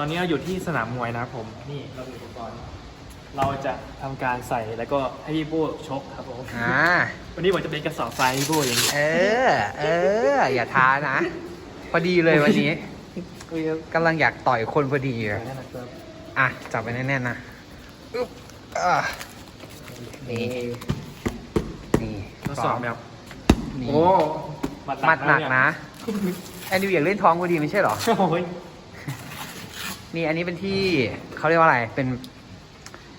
ตอนนี้เราอยู่ที่สนามมวยนะครับผม นี่เรามีอุปกรณ์ เราจะทำการใส่แล้วก็ให้พี่โบ้ชกครับผม อ่า วันนี้ผมจะเป็นกระสอบทรายให้พี่โบ้อย่างนี้เออ เออ อย่าท้านะ พอดีเลยวันนี้กำลังอยากต่อยคนพอดีอะอะ จับไปแน่นๆนะอึ๊บอะนี่ นี่ทดสอบแบบนี่โอ้มัดหนักนะแอนดิวอยากเล่นท้องพอดีไม่ใช่เหรอ โอ้ย นี่อันนี้เป็นที่เขาเรียกว่าอะไร เป็น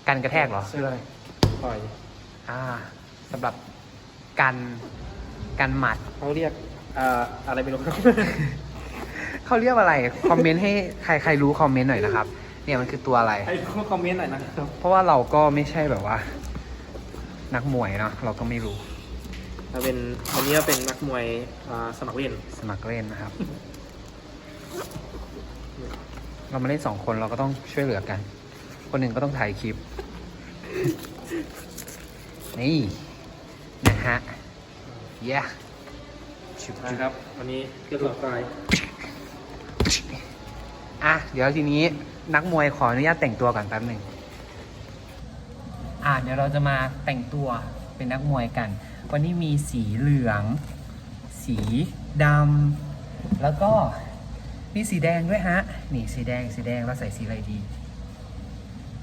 กันกระแทกเหรอ ใช่เลยปล่อยอ่าสำหรับกันกันหมัด เขาเรียกอ่าอะไรไม่รู้เขาเรียกว่าอะไร คอมเมนต์ให้ใครใครรู้คอมเมนต์หน่อยนะครับ เนี่ยมันคือตัวอะไร ให้คอมเมนต์หน่อยนะครับ เพราะว่าเราก็ไม่ใช่แบบว่า นักมวยเนาะเราก็ไม่รู้ เราเป็นวันนี้เราเป็นนักมวยอ่าสมัครเล่นสมัครเล่นนะครับ เรามาเล่นสองคนเราก็ต้องช่วยเหลือกัน คนหนึ่งก็ต้องถ่ายคลิป นี่ นะฮะเย้ชุบชุบนะครับ วันนี้กระสอบทรายอะ เดี๋ยวทีนี้นักมวยขออนุญาตแต่งตัวก่อนแป๊บหนึ่งอะเดี๋ยวเราจะมาแต่งตัวเป็นนักมวยกัน วันนี้มีสีเหลือง สีดำแล้วก็ มีสีแดงด้วยฮะ นี่สีแดงสีแดงเราใส่สีอะไรดี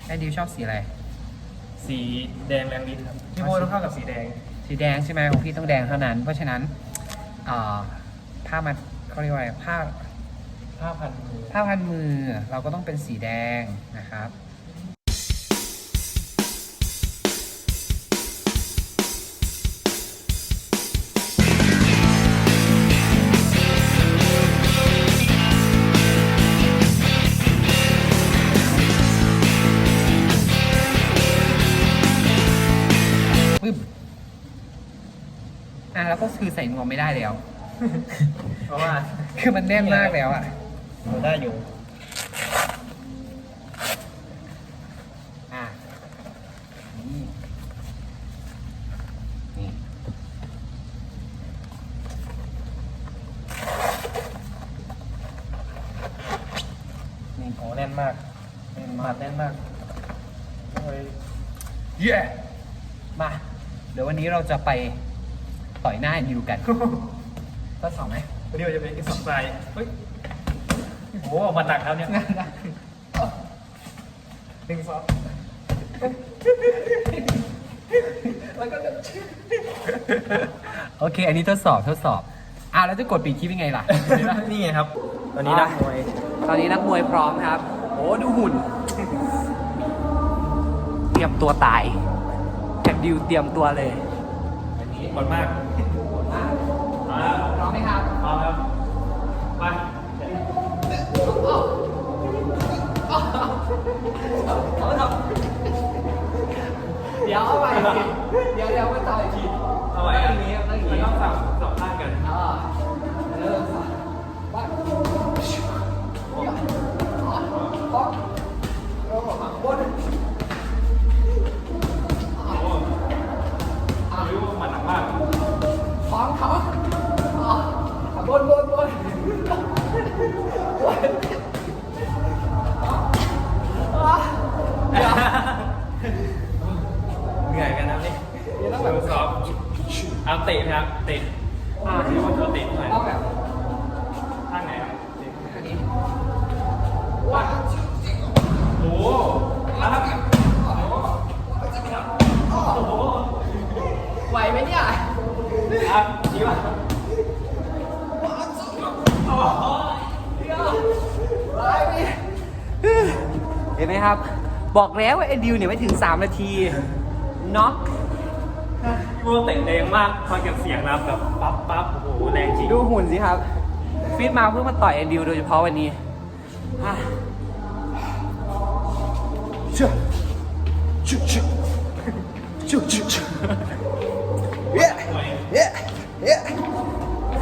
แอดดิวชอบสีอะไร สีแดงแรงฤทธิ์ครับพี่โบ้ต้องเข้ากับสีแดง สีแดงใช่ไหมของพี่ต้องแดงเท่านั้น เพราะฉะนั้นเอ่อผ้ามัดเขาเรียกว่าอะไรผ้าผ้าพันมือผ้าพันมือเราก็ต้องเป็นสีแดงนะครับ อะแล้วก็คือใส่นวมไม่ได้แล้ว เพราะว่าคือมันแน่นมากแล้วอะเราได้อยู่ อะนี่นี่นี่โอ้แน่นมากแน่นมากแน่นมากโอ้ยเย้มา เดี๋ยววันนี้เราจะไป ต่อยหน้านิวกันก็สองไหมวันนี้เราจะเป็นกระสอบทรายเฮ้ยโอ้มันหนักแล้วเนี่ยหนึ่งสองโอเค อันนี้ทดสอบทดสอบอะแล้วจะกดปิดคลิปยังไงล่ะ นี่ไงครับ ตอนนี้นักมวย ตอนนี้นักมวยพร้อมครับ โอ้ดูหุ่น เตรียมตัวตายแอนดิวเตรียมตัวเลย อันนี้ก่อนมาก เดี๋ยวเอาไป เอาเตะนะครับ เตะอ่าที่ว่าเขาเตะหน่อยเอาแบบข้างไหนครับเตะอันนี้โอ้โหครับโอ้โหไหวไหมเนี่ยครับชี้ว่าเห็นไหมครับ บอกแล้วว่าเอ็นดิวเนี่ยไม่ถึง 3 นาทีน็อก พี่ว่าเตะแรงมากฟังจากเสียงนะครับแบบปั๊บปั๊บโอ้โหแรงจริงดูหุ่นสิครับ ฟิตมาเพื่อมาต่อยเอ็นดิวโดยเฉพาะวันนี้อะเชื่อชุชุชุชุชุเย้เย้เย้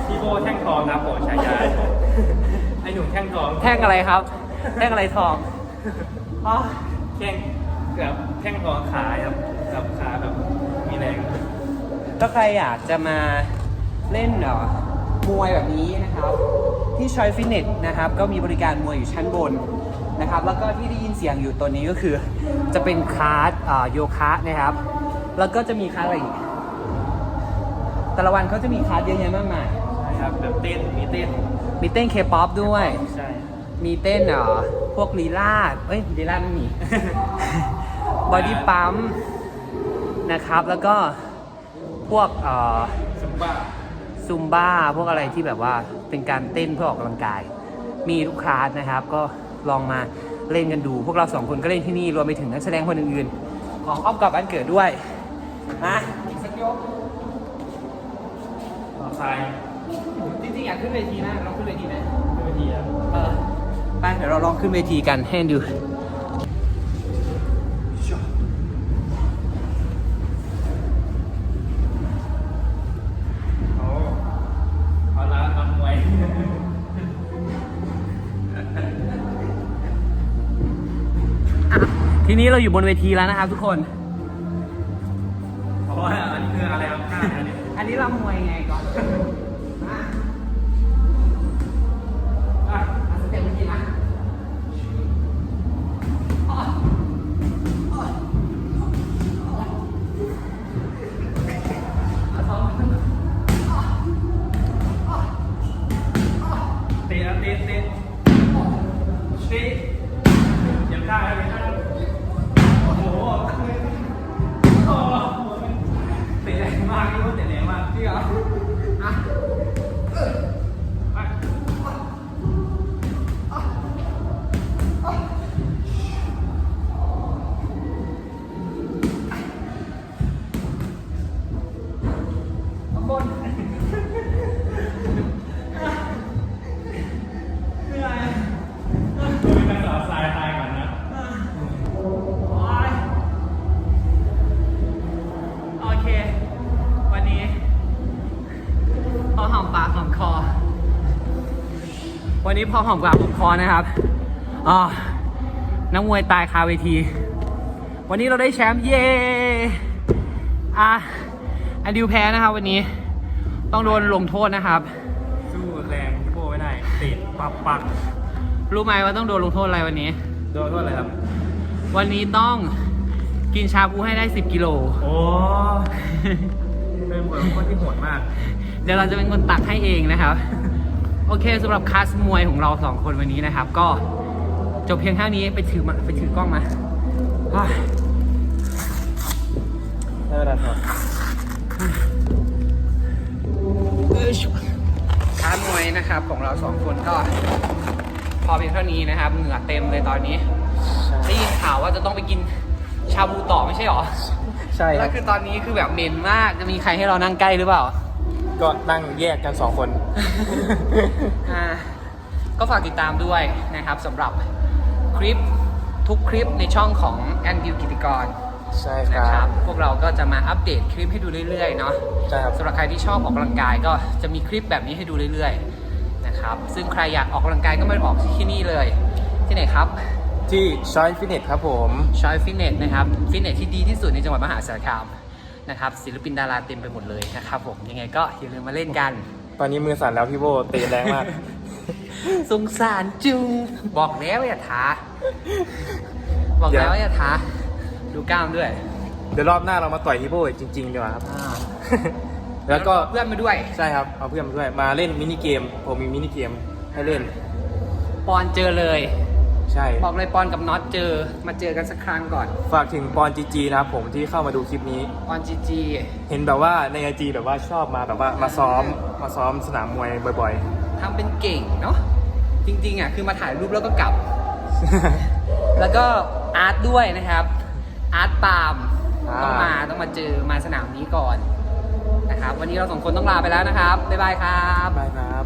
พี่โบแท่งทองนะครับโปรดฉายาไอ้หนุ่มแท่งทองแท่งอะไรครับ แท่งอะไรทองอ๋อแท่งแบบแท่งทองขาครับกับขาแบบมีแรง ถ้าใครอยากจะมาเล่นเอ่อมวยแบบนี้นะครับ ที่ชอยฟิตเนสนะครับ ก็มีบริการมวยอยู่ชั้นบนนะครับ แล้วก็ที่ได้ยินเสียงอยู่ตัวนี้ก็คือ จะเป็นคลาสอ่าโยคะนะครับ แล้วก็จะมีคลาสอะไรอีกแต่ละวันเขาจะมีคลาสเยอะแยะมากมายนะครับแบบเต้นมีเต้นมีเต้นเคป๊อปด้วย ใช่ มีเต้นเอ่อพวกลีลาดเอ้ยลีลาดไม่มีบอดี้ปั๊มนะครับแล้วก็ พวกเอ่อซุมบ้าซุมบ้าพวกอะไรที่แบบว่าเป็นการเต้นเพื่อออกกำลังกาย มีทุกคลาสนะครับ ก็ลองมาเล่นกันดู พวกเราสองคนก็เล่นที่นี่รวมไปถึงนักแสดงคนอื่นๆ ของอ้อมกับอันเกิดด้วยมาอีกสักยกต่อซ้ายจริงๆอยากขึ้นเวทีนะลองขึ้นเวทีไหมเวทีอะเออไปเดี๋ยวเราลองขึ้นเวทีกันให้ดู ทีนี้เราอยู่บนเวทีแล้วนะครับทุกคนเพราะว่าอันนี้คืออะไรครับข้างอันนี้อันนี้เรามวยไงก่อน วันนี้พอหอมปากหอมคอ วันนี้พอหอมปากหอมคอนะครับอ๋อนักมวยตายคาเวที วันนี้เราได้แชมป์เย้อะอันดิวแพ้นะครับวันนี้ ต้องโดนลงโทษนะครับ สู้แรงพี่โบไม่ได้ติดปักปักรู้ไหมว่าต้องโดนลงโทษอะไรวันนี้ โดนโทษอะไรครับ วันนี้ต้อง กินชาบูให้ได้ 10 กิโล โอ้เป็นบทลงโทษที่โหดมาก เดี๋ยวเราจะเป็นคนตักให้เองนะครับ โอเคสำหรับคลาสมวยของเราสองคนวันนี้นะครับ ก็จบเพียงเท่านี้ไปถือมาไปถือกล้องมาอ้าวได้เวลาถอดเอ้ยชุบคลาสมวยนะครับของเราสองคนก็ พอเพียงเท่านี้นะครับ เหงื่อเต็มเลยตอนนี้ได้ยินข่าวว่าจะต้องไปกิน ชาบูต่อไม่ใช่หรอใช่คแล้รับวคือตอนนี้คือแบบเหม็นมากจะมีใครให้เรานั่งใกล้หรือเปล่า ก็นั่งแยกกันสองคน อ่าก็ฝากติดตามด้วยนะครับสำหรับคลิปทุกคลิปในช่องของแอนดิวกิติกรใช่คนะรัครับ บ พวกเราก็จะมาอัปเดตคลิปให้ดูเรื่อยๆเนาะใช่ครับ สำหรับใครที่ชอบออกกำลังกายก็จะมีคลิปแบบนี้ให้ดูเรื่อยๆนะครับซึ่งใครอยากออกกำลังกายก็มาออกที่นี่เลย ที่ไหนครับ ที่ชอยฟิตเนสครับผมชอยฟิตเนสนะครับฟิตเนสที่ดีที่สุดในจังหวัดมหาสารคามนะครับศิลปินดาราเต็มไปหมดเลยนะครับผมยังไงก็อย่าลืมมาเล่นกัน ตอนนี้มือสั่นแล้วพี่โบเตะแรงมาก สงสารจุงบอกแล้วอย่าท้า บอกแล้วอย่าท้า ดูกล้ามด้วย เดี๋ยวรอบหน้าเรามาต่อยพี่โบอีกจริงๆดีกว่าครับอ่าแล้วก็เพื่อนมาด้วยใช่ครับเอาเพื่อนมาด้วยมาเล่นมินิเกม ผมมีมินิเกมให้เล่น ปอนเจอเลย ใช่ บอกเลยปอนกับน็อตเจอมาเจอกันสักครั้งก่อนฝากถึงปอนจีจีนะครับผมที่เข้ามาดูคลิปนี้ ปอนจีจีเห็นแบบว่าในไอจีแบบว่าชอบมาแบบว่ามาซ้อมมาซ้อมสนามมวยบ่อยทำเป็นเก่งเนาะจริงๆอะคือมาถ่ายรูปแล้วก็กลับ ๆ แล้วก็อาร์ตด้วยนะครับ อาร์ตปาล์มอ่าต้องมาต้องมาเจอมาสนามนี้ก่อนนะครับ วันนี้เราสองคนต้องลาไปแล้วนะครับบ๊ายบายครับ บายครับ